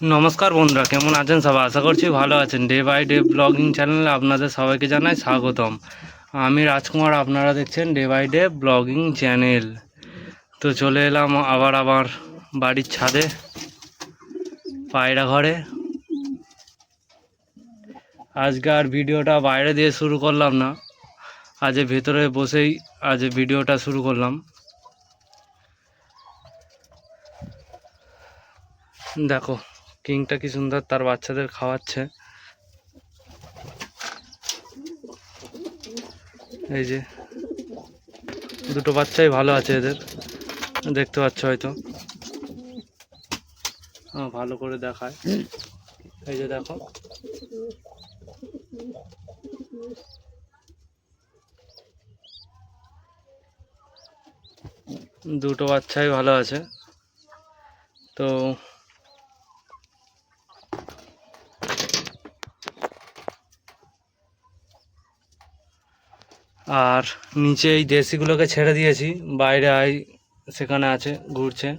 নমস্কার বন্ধুরা, কেমন আছেন সবাই? আশা করছি ভালো আছেন। ডে বাই ডে ব্লগিং চ্যানেলে আপনাদের সবাইকে জানাই স্বাগতম। আমি রাজকুমার, আপনারা দেখছেন ডে বাই ডে ব্লগিং চ্যানেল তো চলে এলাম আবার আবার বাড়ির ছাদে, পায়রা ঘরে। আজকে আর ভিডিওটা বাইরে দিয়ে শুরু করলাম না। আজ ভেতরে বসেই আজ ভিডিওটা শুরু করলাম। দেখো কিংটা কি সুন্দর তার বাচ্চাদের খাওয়াচ্ছে। এই যে, দুটো বাচ্চাই ভালো আছে এদের, দেখতে পাচ্ছ হয়তো। হ্যাঁ ভালো করে দেখায়। এই যে দেখো। দুটো বাচ্চাই ভালো আছে। তো আর নিচে এই দেশিগুলোকে ছেড়ে দিয়েছি, বাইরে আই, সেখানে আছে, ঘুরছে।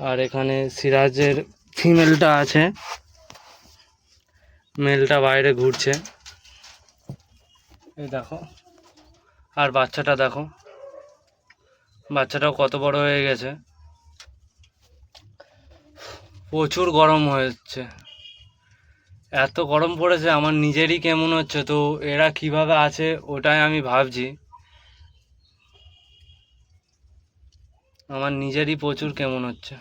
আর এখানে সিরাজের ফিমেলটা আছে। মেলটা বাইরে ঘুরছে। এই দেখো। আর বাচ্চাটা দেখো। বাচ্চাটাও কত বড় হয়ে গেছে। প্রচুর গরম হচ্ছে এত গরম পড়েছে, আমার নিজেরই কেমন হচ্ছে? তো এরা কীভাবে আছে, ওটাই আমি ভাবছি। আমার নিজেরই প্রচুর কেমন হচ্ছে।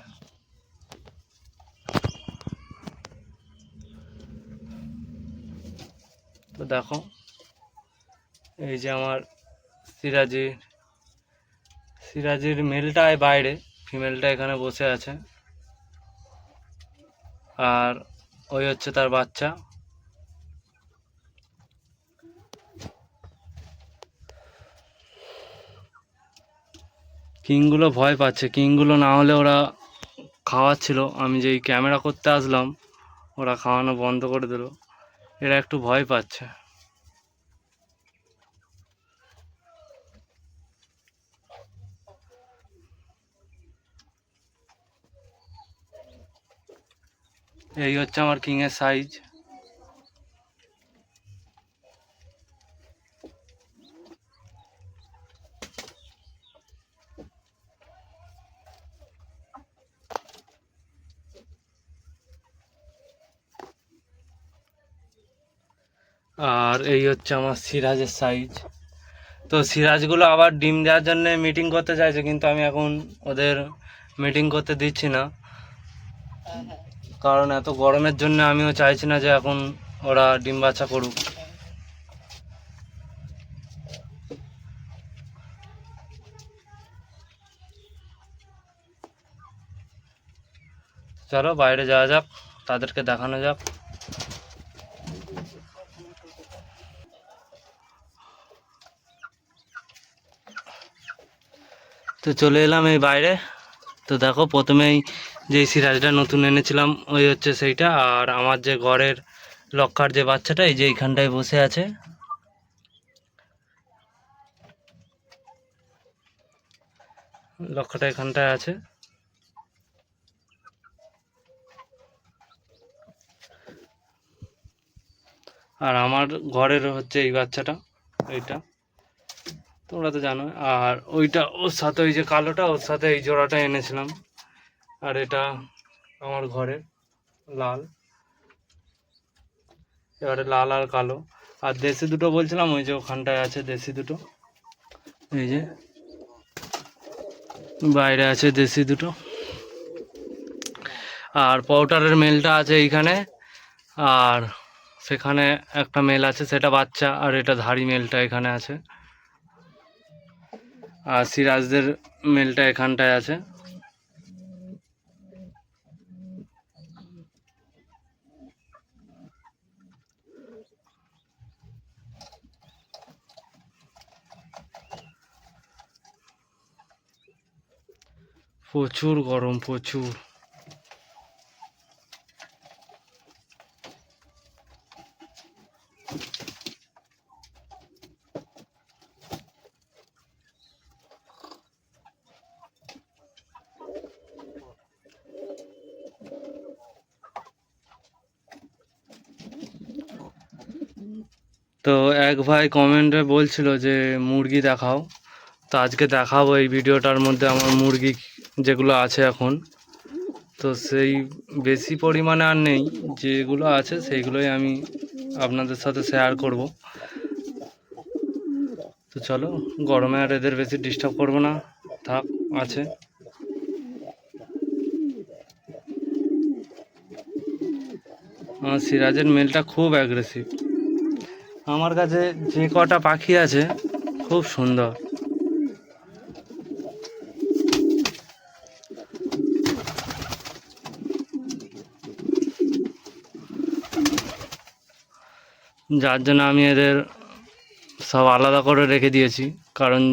তো দেখো, এই যে আমার সিরাজির সিরাজির মেলটায় বাইরে, ফিমেলটা এখানে বসে আছে। আর ওই হচ্ছে তার বাচ্চা। কিংগুলো ভয় পাচ্ছে। কিংগুলো না হলে ওরা খাওয়াচ্ছিল। আমি যেই ক্যামেরা করতে আসলাম, ওরা খাওয়ানো বন্ধ করে দিল। এরা একটু ভয় পাচ্ছে। এই হচ্ছে আমার কিংয়ের সাইজ আর এই হচ্ছে আমার সিরাজের সাইজ তো সিরাজগুলো আবার ডিম দেওয়ার জন্য মিটিং করতে চাইছে, কিন্তু আমি এখন ওদের মিটিং করতে দিচ্ছি না। কারণ এত গরমের জন্য আমিও চাইছি না যে এখন ওরা ডিম বাচ্চা করুক। চলো বাইরে যাওয়া যাক, তাদেরকে দেখানো যাক। তো চলে এলাম এই বাইরে। তো দেখো প্রথমেই যে সিরাজটা নতুন এনেছিলাম, ওই হচ্ছে সেইটা। আর আমার যে ঘরের লক্ষার যে বাচ্চাটা, এই যে এইখানটায় বসে আছে। লক্ষাটা এখানটায় আছে। আর আমার ঘরের হচ্ছে এই বাচ্চাটা, এইটা। তোমরা তো জানো আর ওইটা, ওর সাথে ওই যে কালোটা, ওর সাথে এই জোড়াটা এনেছিলাম। আর এটা আমার ঘরে লাল। এবারে লাল আর কালো। আর দেশি দুটো বলছিলাম, ওই যে ওখানটায় আছে দেশি দুটো। এই যে বাইরে আছে দেশি দুটো। আর পাউডারের মেলটা আছে এইখানে। আর সেখানে একটা মেল আছে, সেটা বাচ্চা, আর এটা ধাড়ি মেলটা এখানে আছে। আর সিরাজদের মেলটা এখানটায় আছে। প্রচুর গরম, প্রচুর। তো এক ভাই কমেন্টে বলছিল যে, মুরগি দেখাও। তো আজকে দেখাবো এই ভিডিওটার মধ্যে আমার মুরগি যেগুলো আছে এখন, তো সেই বেশি পরিমাণে আর নেই, যেগুলো আছে সেইগুলোই আমি আপনাদের সাথে শেয়ার করব। তো চলো, গরমে আর এদের বেশি ডিস্টার্ব করব না, থাক, আছে। আমার সিরাজের মেলটা খুব অ্যাগ্রেসিভ আমার কাছে যে কটা পাখি আছে, খুব সুন্দর। যার জন্য আমি এদের সব আলাদা করে রেখে দিয়েছি। কারণ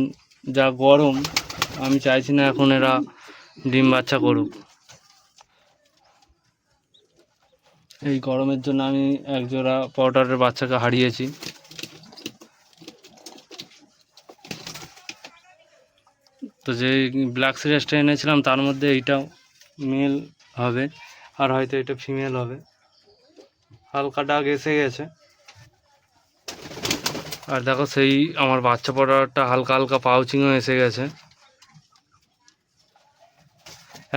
যা গরম, আমি চাইছি না এখন এরা ডিম বাচ্চা করুক। এই গরমের জন্য আমি এক জোড়া পাউডারের বাচ্চাকে হারিয়েছি। তো যে ব্ল্যাক সিরিজটা এনেছিলাম, তার মধ্যে এইটাও মেল হবে, আর হয়তো এটা ফিমেল হবে। হালকা ডাক এসে গেছে। আর দেখো সেই আমার বাচ্চা পড়াটা হালকা হালকা পাউচিংও এসে গেছে।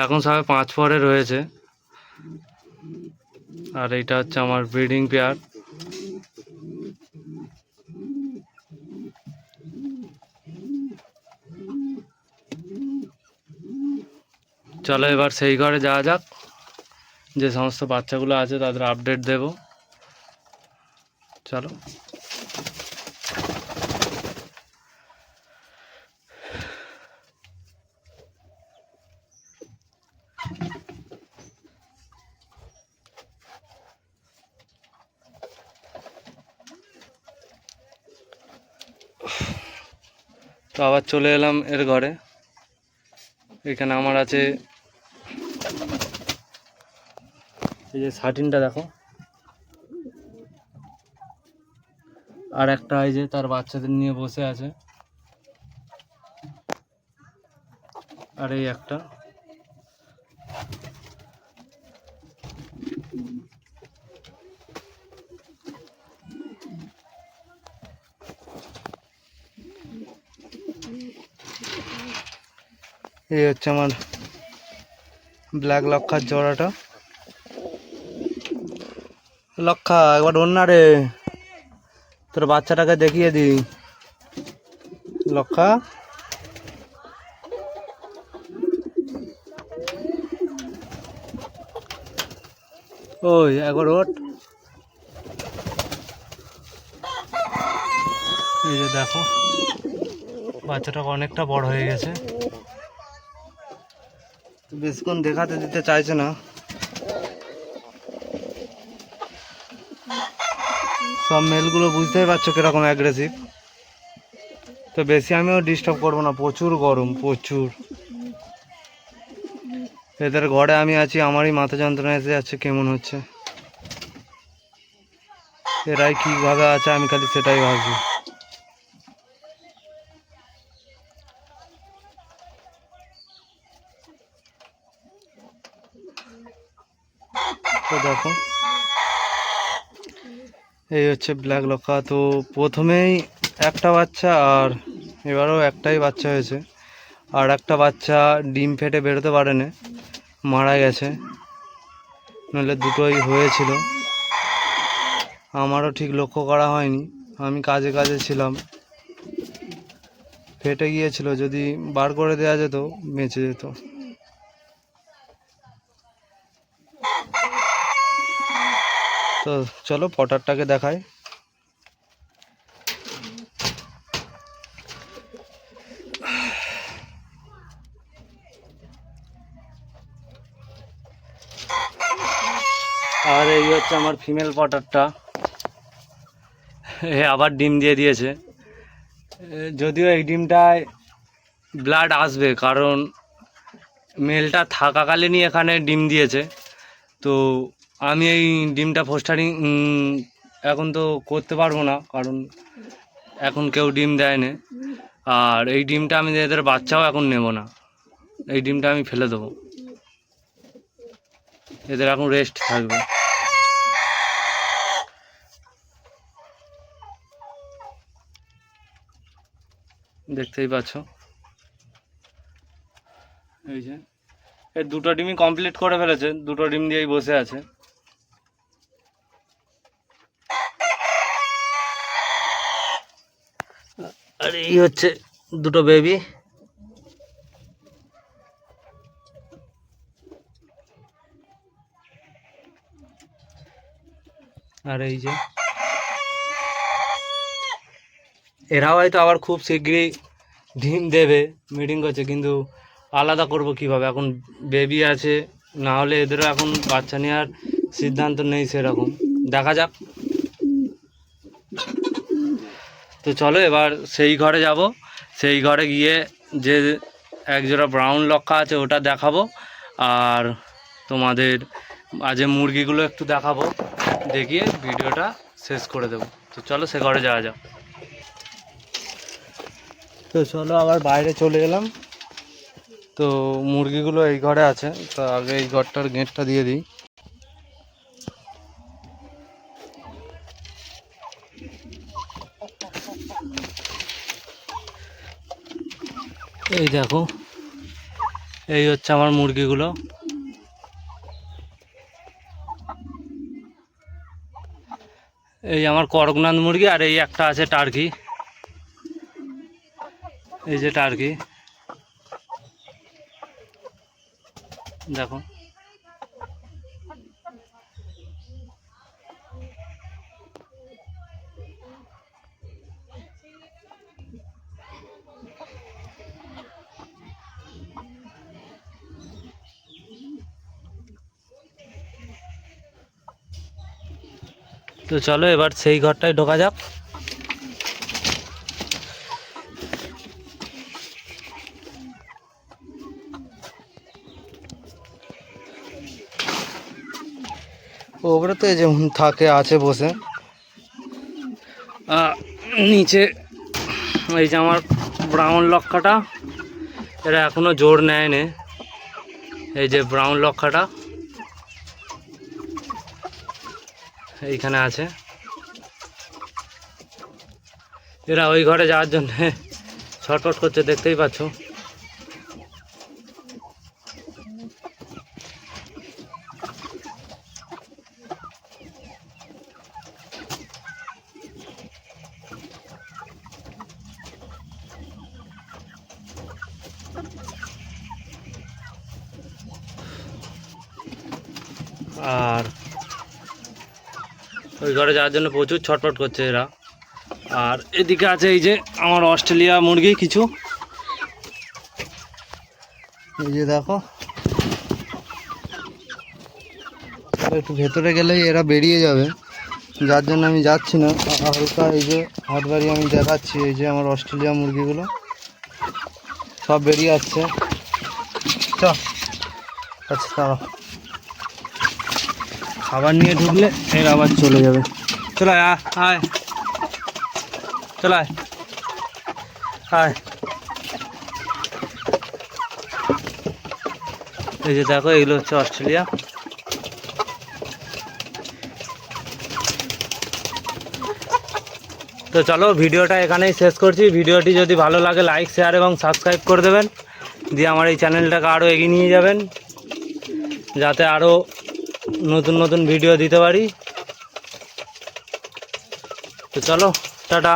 এখন সবাই পাঁচ পরে রয়েছে। আর এইটা হচ্ছে আমার ব্রিডিং পেয়ার। চলো এবার সেই ঘরে যাওয়া যাক। যে সমস্ত বাচ্চাগুলো আছে তাদের আপডেট দেব। চলো। তো আবার চলে এলাম এর ঘরে। এখানে আমার আছে এই যে শার্টিনটা দেখো। আর একটা এই যে তার বাচ্চাদের নিয়ে বসে আছে। আর এই একটা। এই হচ্ছে আমার ব্ল্যাক লক্ষার জোড়াটা। লক্ষা, একবার অন্য রে। তোর বাচ্চাটাকে দেখিয়ে দি। লক্ষা। ওই, একবার ওট। এই যে দেখো বাচ্চাটা অনেকটা বড় হয়ে গেছে। বেশিক্ষণ দেখাতে দিতে চাইছে না। সব মেলগুলো বুঝতেই পারছ কীরকম অ্যাগ্রেসিভ তো বেশি আমিও ডিস্টার্ব করব না, প্রচুর গরম, প্রচুর। এদের ঘরে আমি আছি, আমারই মাথা যন্ত্রণা এসে যাচ্ছে, কেমন হচ্ছে। এরাই কীভাবে আছে, আমি খালি সেটাই ভাবছি। এই হচ্ছে ব্ল্যাক লক্ষা তো প্রথমেই একটা বাচ্চা আর এবারও একটাই বাচ্চা হয়েছে। আর একটা বাচ্চা ডিম ফেটে বেরোতে পারেনি, মারা গেছে। নইলে দুটোই হয়েছিল। আমারও ঠিক লক্ষ্য করা হয়নি, আমি কাজে কাজে ছিলাম। ফেটে গিয়েছিল, যদি বার করে দেওয়া যেত, বেঁচে যেত। তো চলো পটারটাকে দেখাই। আর এই হচ্ছে আমার ফিমেল পটারটা। এ আবার ডিম দিয়ে দিয়েছে। যদিও এই ডিমটায় ব্লাড আসবে, কারণ মেলটা থাকাকালীনই এখানে ডিম দিয়েছে। তো আমি এই ডিমটা ফোস্টারিং এখন তো করতে পারব না, কারণ এখন কেউ ডিম দেয় না আর এই ডিমটা আমি এদের বাচ্চাও এখন নেব না। এই ডিমটা আমি ফেলে দেবো। এদের এখন রেস্ট থাকবে। দেখতেই পাচ্ছ। এই যে, এই দুটো ডিমই কমপ্লিট করে ফেলেছে। দুটো ডিম দিয়েই বসে আছে আর এই হচ্ছে দুটো বেবি আর এই যে, এরাও হয়তো আবার খুব শীঘ্রই ডিম দেবে মিটিং করছে, কিন্তু আলাদা করব কীভাবে? এখন বেবি আছে, না হলে এদেরও এখন বাচ্চা নেওয়ার সিদ্ধান্ত নেই সেরকম। দেখা যাক। তো চলো এবার সেই ঘরে যাব। সেই ঘরে গিয়ে যে একজোড়া ব্রাউন লক্ষা আছে ওটা দেখাবো। আর তোমাদের আজে মুরগিগুলো একটু দেখাবো। দেখিয়ে ভিডিওটা শেষ করে দেবো। তো চলো সে ঘরে যাওয়া যাক। তো চলো আবার বাইরে চলে এলাম। তো মুরগিগুলো এই ঘরে আছে। তো আগে এই ঘরটার গেটটা দিয়ে দিই। এই দেখো, এই হচ্ছে আমার মুরগিগুলো। এই আমার করকনাথ মুরগি আর এই একটা আছে টার্কি। এই যে টার্কি। দেখো। তো চলো এবার সেই ঘরটায় ঢোকা যাক। ওপরে তো যেমন থাকে আছে বসে। নিচে এই যে আমার ব্রাউন লক্ষাটা এরা এখনও জোর নেয়নি। এই যে ব্রাউন লক্ষাটা এইখানে আছে। এরা ওই ঘরে যাওয়ার জন্য ছটফট করছে দেখতেই পাচ্ছ। আর ওই ঘরে যাওয়ার জন্য প্রচুর ছটফট করছে এরা। আর এদিকে আছে এই যে আমার অস্ট্রেলিয়া মুরগি, কিছু। এই যে দেখো। একটু ভেতরে গেলেই এরা বেরিয়ে যাবে। যার জন্য আমি যাচ্ছি না। হালকা এই যে হাত বাড়ি আমি দেখাচ্ছি, এই যে আমার অস্ট্রেলিয়া মুরগিগুলো। সব বেরিয়ে আসছে। চ আচ্ছা দাঁড়াও। খাবার নিয়ে ঢুকলে এর আবার চলে যাবে। চলে আয় চলে আয়। এই যে দেখো, এগুলো হচ্ছে অস্ট্রেলিয়া। তো চলো, ভিডিওটা এখানেই শেষ করছি। ভিডিওটি যদি ভালো লাগে লাইক শেয়ার এবং সাবস্ক্রাইব করে দেবেন। দিয়ে আমার এই চ্যানেলটাকে আরও এগিয়ে নিয়ে যাবেন। যাতে আরও নতুন নতুন ভিডিও দিতে পারি। তো চলো টাটা।